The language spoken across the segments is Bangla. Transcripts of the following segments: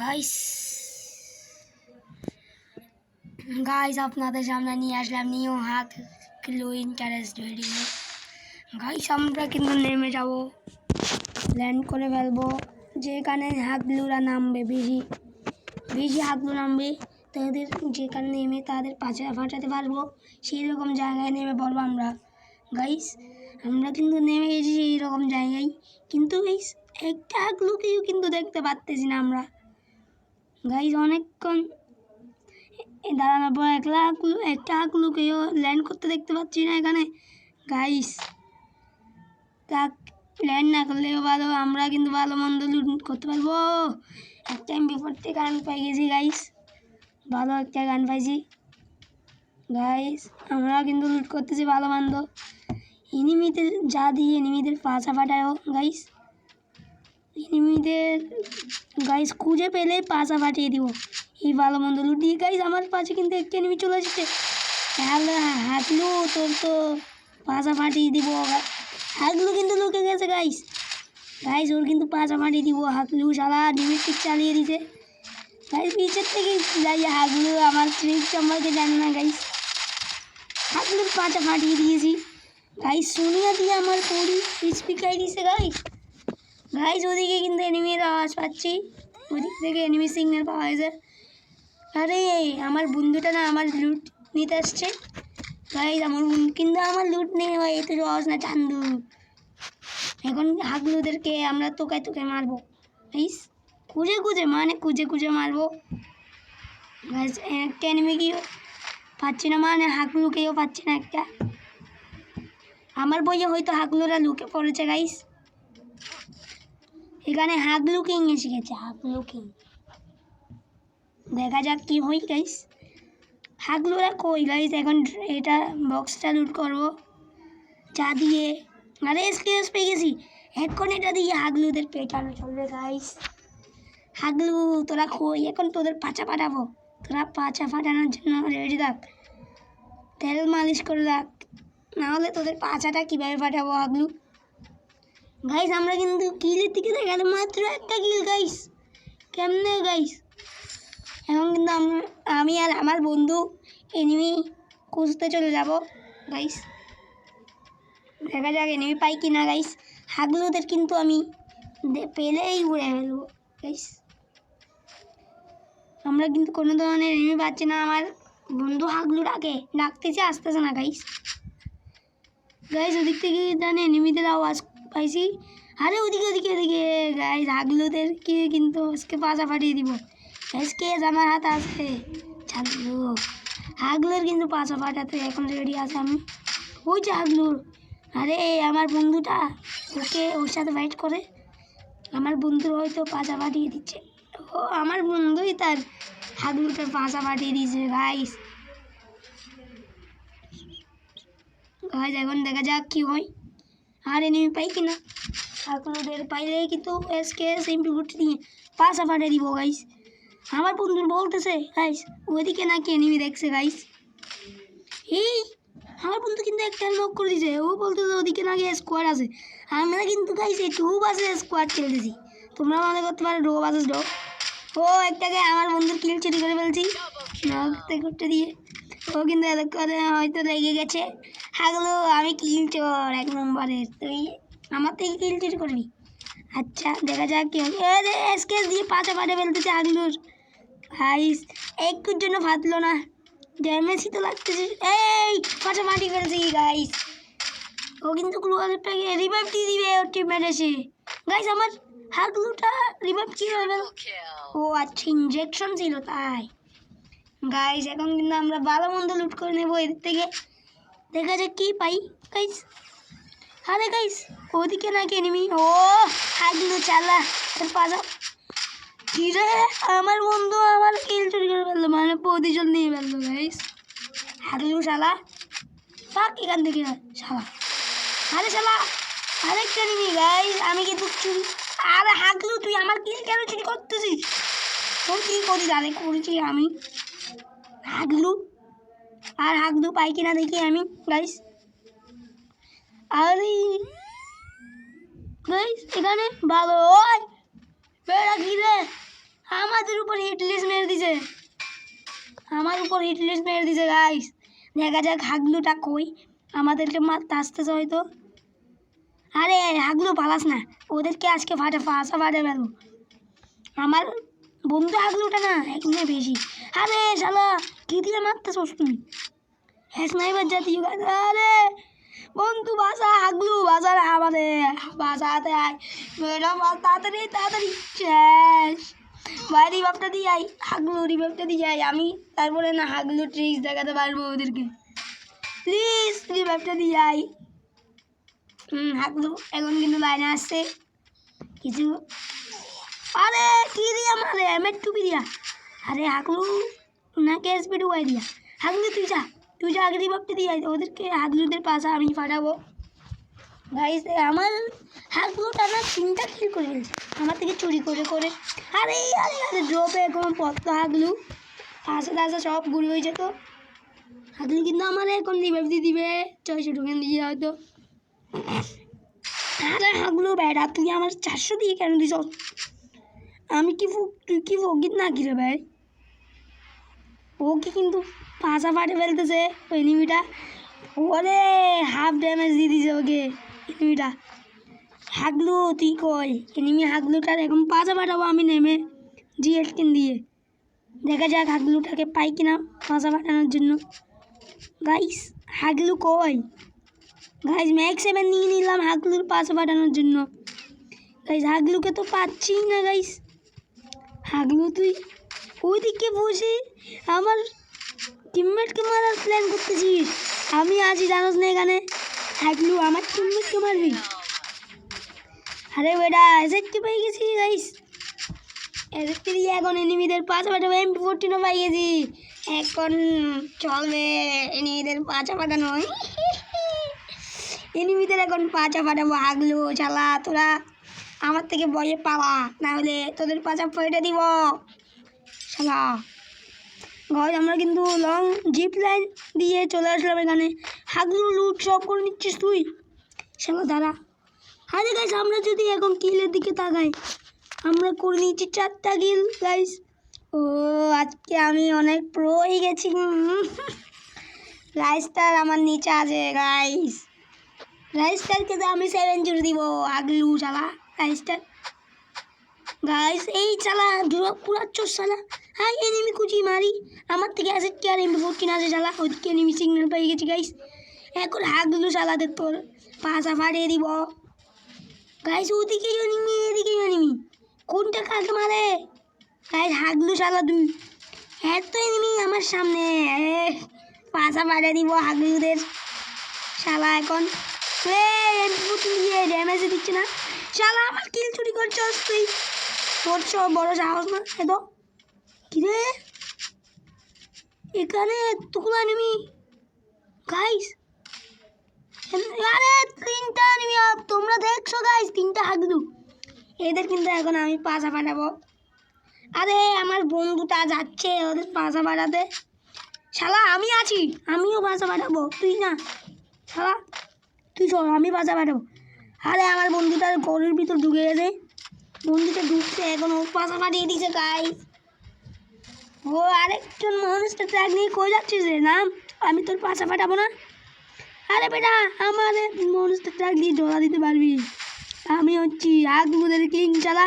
গাইস গাইস আপনাদের সামনে নিয়ে আসলাম নিউ হাত কিলো ইন্টারেস্ট ভিডিও গাইস আমরা কিন্তু নেমে যাব। ল্যান্ড করে ফেলব। যেখানে হাগলুরা নামবে বেশি বেশি হাগলু নামবে, তাদের যেখানে নেমে তাদের পাচা ফাটাতে পারব। সেই রকম জায়গায় নেমে পড়ব আমরা। গাইস আমরা কিন্তু নেমে গেছি সেই রকম জায়গায়। কিন্তু গাইস একটা হাগলুকেও কিন্তু দেখতে পারতেছি না আমরা। গাইজ, অনেকক্ষণ দাঁড়ানোর পর একলা হাঁকলু একটা হাঁকলুকেও ল্যান্ড করতে দেখতে পাচ্ছি না এখানে। গাইস তা ল্যান্ড না করলেও ভালো, আমরা কিন্তু ভালো মন্দ লুট করতে পারব। একটা আমি বিপদ গান পাই গেছি গাইস ভালো একটা গান পাইছি। গাইস আমরা কিন্তু লুট করতেছি ভালো মন্দ। এনিমিদের যা দিয়ে এনিমিদের পাশা ফাটায়ও গাইস এনিমিদের গাইস খুঁজে পেলে পাশা ফাটিয়ে দিব। এই ভালো মন্দ লুটিয়ে গাইস আমার পাশে কিন্তু একটা এনিমি চলে এসেছে। হ্যালো হাতলু তোর তো পাশা ফাটিয়ে দিব। হাগলু কিন্তু লুকে গেছে গাইস গাইস ওর কিন্তু পাশা ফাটিয়ে দিব। হাগলু সারা ডিমেটিক চালিয়ে দিছে। গাইস পিছের থেকে যাই। হাগলু আমার ট্রিক সম্পর্কে জানি না গাইস হাগলুর পাশা ফাটিয়ে দিয়েছি। গাইস সোনিয়া দিয়ে আমার পরি স্পিকার দিছে গাইস গাইজ ওদিকে কিন্তু এনিমির আওয়াজ পাচ্ছি। ওদিক থেকে এনিমি সিগন্যাল পাওয়া হয়েছে আরে, আমার বন্ধুটা না আমার লুট নিতে আসছে। গাইজ আমার কিন্তু আমার লুট নেই ভাই, এত সহজ না, চান্দু। এখন হাগলুদেরকে আমরা তোকায় তোকায় মারবো। গাইস খুঁজে খুঁজে মানে খুঁজে খুঁজে মারবো। গাইজ একটা এনিমি কি পাচ্ছি না মানে হাগলুকেও পাচ্ছি না একটা। আমার বইয়ে হয়তো হাগলুরা লুকে পড়েছে গাইস এখানে হাগ লুকিং এসে গেছে হাগ লুকিং দেখা যাক কি হই গাইস হাগলুরা কই গাইস এখন এটা বক্সটা লুট করব চা দিয়ে। আরে এসকেস পেয়ে গেছি এখন এটা দিয়ে হাগলুদের পেটানো চলবে গাইস হাগলু তোরা কই? এখন তোদের পাচা ফাটাবো তোরা পাচা ফাটানোর জন্য রেডি থাক। তেল মালিশ করে রাখ। নাহলে তোদের পাচাটা কীভাবে ফাটাবো হাগলু গাইস আমরা কিন্তু কিলের দিকে দেখালে মাত্র একটা কিল গাইস কেমনে গাইস এখন কিন্তু আমি আর আমার বন্ধু এনিমি খুঁজতে চলে যাব গাইস দেখা যাক এনিমি পাই কি না গাইস হাগলুদের কিন্তু আমি পেলেই উড়ে ফেলব গাইস আমরা কিন্তু কোনো ধরনের এনিমি পাচ্ছি না। আমার বন্ধু হাগলু ডাকে ডাকতেছে, আসতেছে না গাইস গাইস ওদিক থেকে জানে এনিমিদের আওয়াজ পাইছি। আরে ওদিকে ওদিকে ওদিকে গাইস হাগলুদেরকে কিন্তু আজকে পাশা ফাটিয়ে দিব। আজকে আমার হাত আছে। ছাড়লো হাগলুর কিন্তু পাশা ফাটাতে এখন রেডি আছে আমি। ওই যে হাগলুর আরে, আমার বন্ধুটা ওকে ওর সাথে ফাইট করে। আমার বন্ধুর হয়তো পাশা ফাটিয়ে দিচ্ছে। ও আমার বন্ধুই তার হাগলুটার পাশা ফাটিয়ে দিয়েছে গাইস গাইস এখন দেখা যাক কি হয়। আর এনিমি পাই কিনা ঠাকুরদের পাইলে কিন্তু এসকে সিম্পল গুটি দিয়ে পাশা ফাটে দিব গাইস আমার বন্ধুর বলতেছে গাইস ওইদিকে নাকি এনিমি দেখছে গাইস এই আমার বন্ধু কিন্তু একটা নক করে দিছে ও বলতেছে ওদিকে নাকি স্কোয়াড আছে আমরা কিন্তু গাইস এই টু বাসে স্কোয়াড খেলতেছি তোমরা মনে করতে পারো ডো বাসে ডো ও একটাকে আমার বন্ধুর কিল চুরি করে ফেলছি নকতে করতে দিয়ে ও কিন্তু এত করে হয়তো লেগে গেছে হাগলো আমি কিল চোর, এক নম্বরের। তুই আমার থেকে কিল চুরি করবি? আচ্ছা দেখা যাক কি রে এসকেস দিয়ে পাঁচা পাটে ফেলতেছে হাগলুর হাইস একটুর জন্য ফাটলো না। ড্যামেজই তো লাগতেছে। এই পাঁচা মাটি ফেলছি গাইস ও কিন্তু গ্লুয়ালটাকে রিভাইভ দিয়ে দিবে ওর টিমমেট এসে। গাইস আমার হাগলুটা রিভাইভ কি হয়ে ও আচ্ছা ইঞ্জেকশন ছিল, তাই। গাইস এখন কিন্তু আমরা ভালো মন্দ লুট করে নেব এদিক থেকে। দেখা যাক কি পাই গাইস আরে গাইস ওদিকে নাকি এনিমি ও হাগলু চালা তোর পাজা কি রে আমার বন্ধু আমার কিল চুরি করে ফেলল মানে প্রতিশোধ নিয়ে ফেলল গাইস হাগলু শালা পাক এখান থেকে শালা আরে শালা আরেকটা এনিমি গাইস আমি কিন্তু চুরি আরে হাগলু তুই আমার কিল কেন চুরি করতেছিস তোর কি করিস আরে করেছি আমি হাগলু আর হাগলু পাই কিনা দেখি আমি গাইস আরে গাইস এখানে ভালো, ওই, বেড়া কি রে? আমাদের উপর হিটলিস্ট মেরে দিছে। আমার উপর হিটলিস্ট মেরে দিছে গাইস দেখা যাক হাগলুটা কই? আমাদেরকে মারতে আসতেছে হয়তো। আরে, হাগলু পালাস না। ওদেরকে আজকে ফাটে, ফাঁসা ফাটে ফেলব আমার বন্ধু হাগলুটা না, এখানে বেশি। আরে শালা, কি দিয়ে মারতেছস তুমি হ্যাঁ স্নাইপার জাতীয় আরে বন্ধু, বাসা, হাগলু, বাসা রে আমাদের। বাসাতে আয়। ম্যাডাম তাড়াতাড়ি তাড়াতাড়ি। শেষ। ভাই রিভাবটা দিয়ে আই হাগলু রিভাবটা দিয়ে আই আমি তারপরে না হাগলু ট্রিক্স দেখাতে পারব ওদেরকে। প্লিজ রিভাবটা দিয়ে আই হুম, হাগলু, এখন কিন্তু লাইনে আসছে। কিছু আরে, কি দিয়া মারে? টুপি দিয়া আরে হাগলু নাকে স্পিড উয়াই দিয়া। হাগলু তুই যা। তুই যা আগে রিভাবটা দিয়ে। ওদেরকে হাগলুদের পাশে আমি পাঠাবো। গাইস আমার হাগলুটা না চিন্তা কিল করে আমার থেকে চুরি করে করে। আরে আরে আরে ড্রপে এখন পত্ত হাগলু পাশে টাশে সব ঘুরে হয়ে যেত হাগলু কিন্তু আমার এখন রিভাইভ দিয়ে দিবে। ছয়শো টোকেন দিয়ে হয়তো। আরে হাগলু বেড়া তুই আমার চারশো দিয়ে কেন দিস? আমি কি তুই কি ফকির না কি রে ভাই? ওকে কিন্তু পাশা ফাটে ফেলতেছে ওই এনিমিটা ওরে হাফ ড্যামেজ দিয়ে দিছে ওকে এনিমিটা হাগলু, তুই কই? এনিমি হাগলুটার এখন পাশা ফাটাবো আমি নেমে জি এইটিন দিয়ে। দেখা যাক হাগলুটাকে পাই কিনা পাশা ফাটানোর জন্য। গাইস হাগলু কই? গাইস ম্যাক্স সেভেন নিয়ে নিলাম হাগলুর পাশা ফাটানোর জন্য। গাইস হাগলুকে তো পাচ্ছি না গাইস হাগলু তুই? ওইদিকে বসে আমার টিমমেটকে মারার প্ল্যান করতেছিস। আমি আছি, জানোস না এখানে? হাগলু আমার টিমমেটকে মারবি। আরে বেটা এসেটটি পেয়ে গেছি গাইস এসেটটি দিয়ে এখন এনিমিদের পাঁচ পাঠাবো এমপি ফোরটিনও পাই গেছি এখন চলবে এনিমিদের পাঁচা পাঠানো এনিমিদের এখন পাঁচা পাঠাবো হাগলু চালা, তোরা। আমার থেকে বয়ে পালা না হলে তোদের পাঁচা ফেটে দিব। শালা। গাইজ আমরা কিন্তু লং জিপ লাইন দিয়ে চলে আসলাম এখানে। হাগলু লুট সব করে নিচ্ছিস তুই? শালা, দাঁড়া। আরে গাইস আমরা যদি এখন কিলের দিকে তাকাই, আমরা করে নিচ্ছি চারটা কিল গাইস ও, আজকে আমি অনেক প্রো হয়ে গেছি। রাইস্টার আমার নিচে আছে গাইস রাইস্টারকে তো আমি সেভেন জুড়ে দিব আগলু চালা রাইস্টার গাইস এই চালা ড্রপ পুরাচ্ছ চালা হ্যাঁ এনিমি কুচি মারি। আমার থেকে অ্যাসেট কি আর এমবি ফোরটিন আছে চালা ওইদিকে এনিমি সিগন্যাল পেয়ে গেছি গাইস এখন হাগলু চালাতে তোর পাশা ফাটিয়ে দিব। গাইস ওদিকে এনিমি এদিকে এনিমি কোনটা কাকে মারে? গাইস হাগলু চালা তুই এত এনিমি আমার সামনে। পাশা ফাটিয়ে দিব হাগলুদের শালা এখন। ড্যামেজ দিচ্ছে না। শালা আমার কিল চুরি করছস তুই তোর সব বড় সাহস না এত কিরে? এখানে এতগুলো এনিমি গাইস আরে, তিনটা এনিমি তোমরা দেখছ গাইস তিনটা হাগলু। এদের কিন্তু এখন আমি পাশা পাঠাবো। আরে, আমার বন্ধুটা যাচ্ছে ওদের পাশা পাঠাতে। শালা, আমি আছি, আমিও পাশা পাঠাবো, তুই না। শালা, তুই চল, আমি পাশা পাঠাবো। আরে আমার বন্ধুটার ঘরের ভিতর ঢুকে গেছে। বন্ধুটা ঢুকছে এখন ও পাশা পাঠিয়ে দিছে গাইস ও আরেকজন মানুষটা ট্র্যাক নিয়ে কই যাচ্ছিস রে না আমি তোর পাশা পাঠাবো না? আরে বেটা, আমার মানুষটা ট্র্যাক দিয়ে জোড়া দিতে পারবি। আমি হচ্ছি আগমুদের কিং চালা।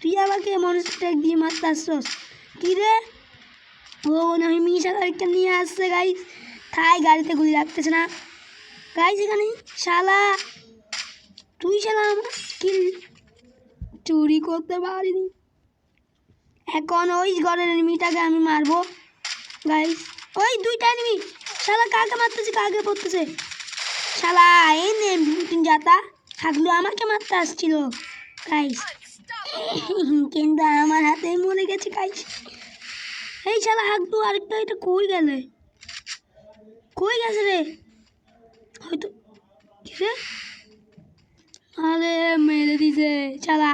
তুই আমাকে মানুষ ট্র্যাক দিয়ে মারতে আসছস কী রে? ও আমি মিশা গাড়িটা নিয়ে আসছে গাইস তাই গাড়িতে গুলি রাখতেছে না। গাইস এখানে শালা। তুই শালা আমার কিল চুরি করতে পারিনি। এখন ওই ঘরের এনিমিটাকে আমি মারবো। গাইস ওই দুইটা এনিমি শালা কাকে মারতেছে, কাকে পড়তেছে? শালা এই নে বিপুটিন যাতা হাগলু আমাকে মারতে আসছিল। গাইস কিন্তু আমার হাতে মরে গেছে গাইস এই শালা হাগলু আরেকটা এটা কই গেলে? কই গেছে রে? হয়তো রে? আরে মেরে দিছে, চালা।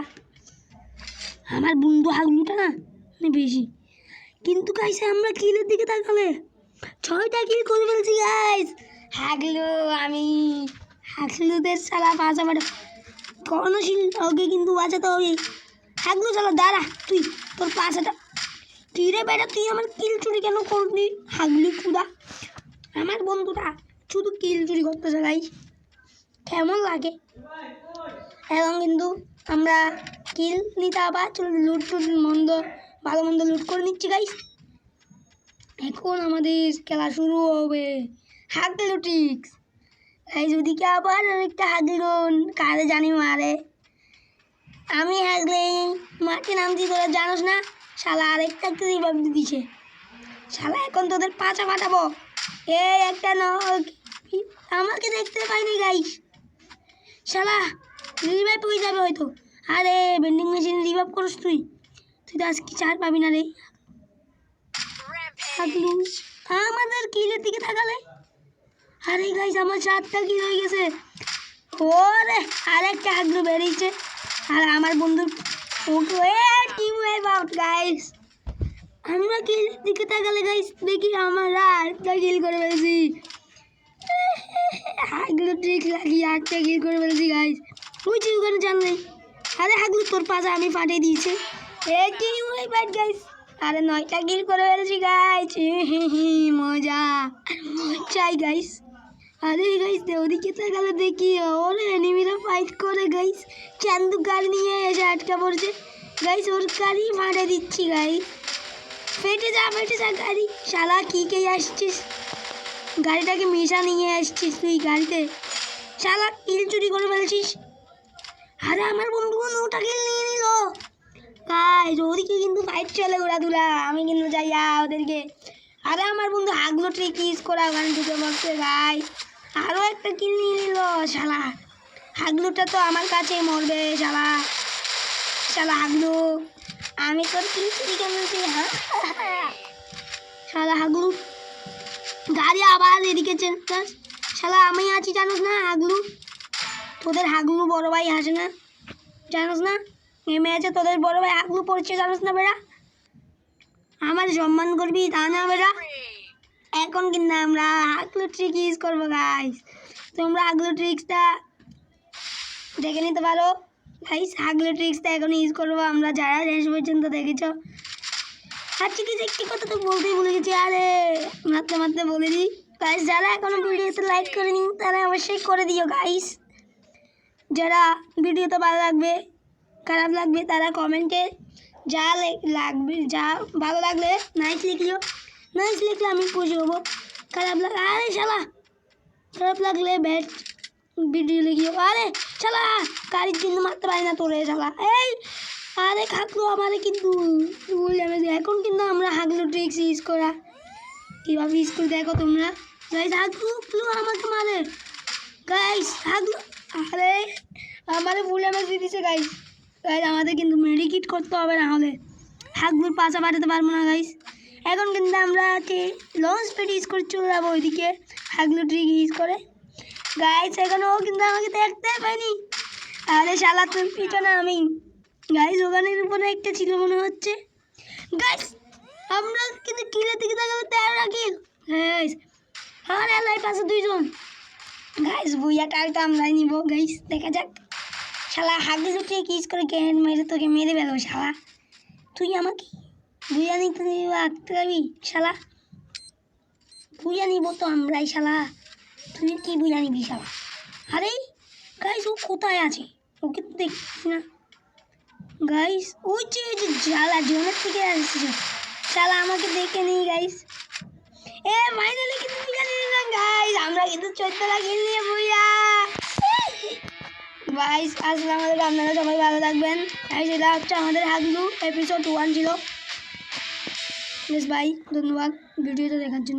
আমার বন্ধু হাগলুটা না মানে বেশি। কিন্তু গাইছে আমরা কিলের দিকে তাকালে, ছয়টা কিল করে ফেলছি গাইস হাগলু, আমি হাগলুদের পাশা পাঠা কর্ণশীল ওকে কিন্তু বাঁচাতে হবে। হাগলু, চলো, দাঁড়া, তুই, তোর পাশাটা তুই রে বেটা, তুই আমার কিল চুরি কেন করবি হাগলি কুদা। আমার বন্ধুটা শুধু কিল চুরি করতেছে গাই কেমন লাগে? এবং কিন্তু আমরা কিল নিতে আবার চলে লুট টুট মন্দ, ভালো মন্দ লুট করে নিচ্ছি গাইস এখন আমাদের খেলা শুরু হবে। হাগলু ট্রিক্স এই যদি কে আবার একটা হাগলুন কারে জানি মারে। আমি হাগলে মাঠে নামছি তোরা জানোস না? শালা আরেকটা রিভাব দিছে। শালা, এখন তোদের পাঁচা ফাটাবো এই একটা ন আমাকে দেখতে পাইনি গাইস শালা রিভাইভ হয়ে যাবে হয়তো। আরে বেন্ডিং মেশিন রিভাইভ করিস তুই। তুই তো আজকে চার পাবি না রে। হাগলু আমাদের কিলের দিকে তাকালে আরে গাইস আমার চারটা কিল হয়ে গেছে। ওরে আরেকটা হাগলু বেরিয়েছে আর আমার বন্ধু okay team wipe out guys আমরা কিল দিকে তাকালে গাইস দেখি আমরা আটটা কিল করে ফেলেছি। হাগলু ট্রিক লাগিয়ে আটটা কিল করে ফেলেছি গাইস বুঝছি ওখানে জানলে আরে হাগলু, তোর পাশে আমি ফাটিয়ে দিয়েছি। গাইস আরে নয়টা গিল করে ফেলেছি গাইস মজা। চাই গাইস আরে গাইস ওদিকে তাকালে দেখি, ওরে এনিমিরা ফাইট করে গাইস চান্দু গাড়ি নিয়ে এসে আটকা পড়ছে। গাইস ওর গাড়ি মারে দিচ্ছি গাইস ফেটে যা ফেটে যা, গাড়ি। শালা, কী কে আসছিস? গাড়িটাকে মিশা নিয়ে আসছিস তুই গাড়িতে? শালা কিল চুরি করে ফেলছিস। আরে আমার বন্ধু ওটা কিল নিয়ে নিল। গাইস ওদিকে কিন্তু ফাইট চলে ঘোরাধুরা আমি কিন্তু যাই ওদেরকে। আরে আমার বন্ধু হাগলো ট্রিক ইউজ করা ওখানে ঢুকে বসছে গাই আরও একটা কিল নিয়ে নিল, শালা। হাগলুটা তো আমার কাছেই মরবে, শালা। শালা হাগলু আমি তোর কিল চুরি কেমনছি হ্যাঁ শালা হাগলু গাড়ি আবার এদিকে চেঞ্জ শালা আমি আছি, জানোস না হাগলু তোদের হাগলু বড় ভাই আসে না? জানোস না? নেমে আছে তোদের বড় ভাই হাগলু পড়ছে জানোস না বেড়া? আমার সম্মান করবি তা না বেড়া? এখন কিন্তু আমরা হাগলু ট্রিক ইউজ করব গাইস তোমরা হাগলু ট্রিক্সটা দেখে নিতে পারো। গাইস হাগলু ট্রিক্সটা এখন ইউজ করব আমরা যারা শেষ পর্যন্ত দেখেছ। আর ঠিক আছে একটি কথা তো বলতেই ভুলে গেছি, আরে! মারতে মারতে বলে দিই। গাইস যারা এখনও ভিডিওতে লাইক করেনি, তারা অবশ্যই করে দিও গাইস যারা ভিডিওতে ভালো লাগবে, খারাপ লাগবে, তারা কমেন্টে যা লাগবে, যা ভালো লাগলে নাইস লিখলিও নাইস লিখলে আমি খুশি হব। খারাপ লাগ আরে শালা, খারাপ লাগলে ব্যাট ভিডিও লিখিও। আরে শালা গাড়ির কিন্তু মারতে পারি না তোরে শালা। এই, আরে খাকলো আমারে কিন্তু এখন কিন্তু আমরা হাগলু ট্রিক্স ইউজ করা। কীভাবে ইউজ দেখো তোমরা। গাইস ফ্লু আমাকে মারে। গাইস হাগলু আরে আমারে ভুল এমএস দিয়ে গাইস গাইস আমাদের কিন্তু মেডিকিট করতে হবে না হলে। হাগলুর পাশা পাঠাতে পারব না গাইস এখন কিন্তু আমরা লঞ্চ পেট ইউজ করে চলে যাব ওইদিকে হাগলু ট্রিক ইউজ করে। গাইস এখন ও কিন্তু আমাকে দেখতে পাইনি আরে, শালা, তোর পিছনে আমি। গাইস ওখানের উপরে একটা ছিল মনে হচ্ছে। গাইস আমরা কিন্তু কিলের দিকে তাকালে তেরোটা কিল গাইস আর এলাই পাশে দুইজন। গাইস বুইয়া টালটা আমরাই নিব গাইস দেখা যাক। শালা, হাগে উঠে কিস করে ক্যান মেরে তোকে মেরে ফেলব, শালা? তুই আমাকে বুইয়া নিতে আঁকতে পারবি শালা? বুইয়া নিব তো আমরাই, শালা। তুই কি বুইয়া নিবি, শালা? আরে গাইস ও কোথায় আছে? ওকে তো দেখছি না। গাইস ওই যে জ্বালা, জনের থেকে আসছে। শালা, আমাকে দেখে নেই গাইস এ ফাইনালি কিন্তু বুইয়া নিলাম গাইস আমরা কিন্তু লাগিয়ে নিয়ে বুইয়া গাইস আসলে আমাদের আপনারা সবাই ভালো থাকবেন। গাইস এটা হচ্ছে আমাদের হাগলু এপিসোড ওয়ান ছিল। বেশ ভাই ধন্যবাদ। ভিডিওটা দেখার জন্য।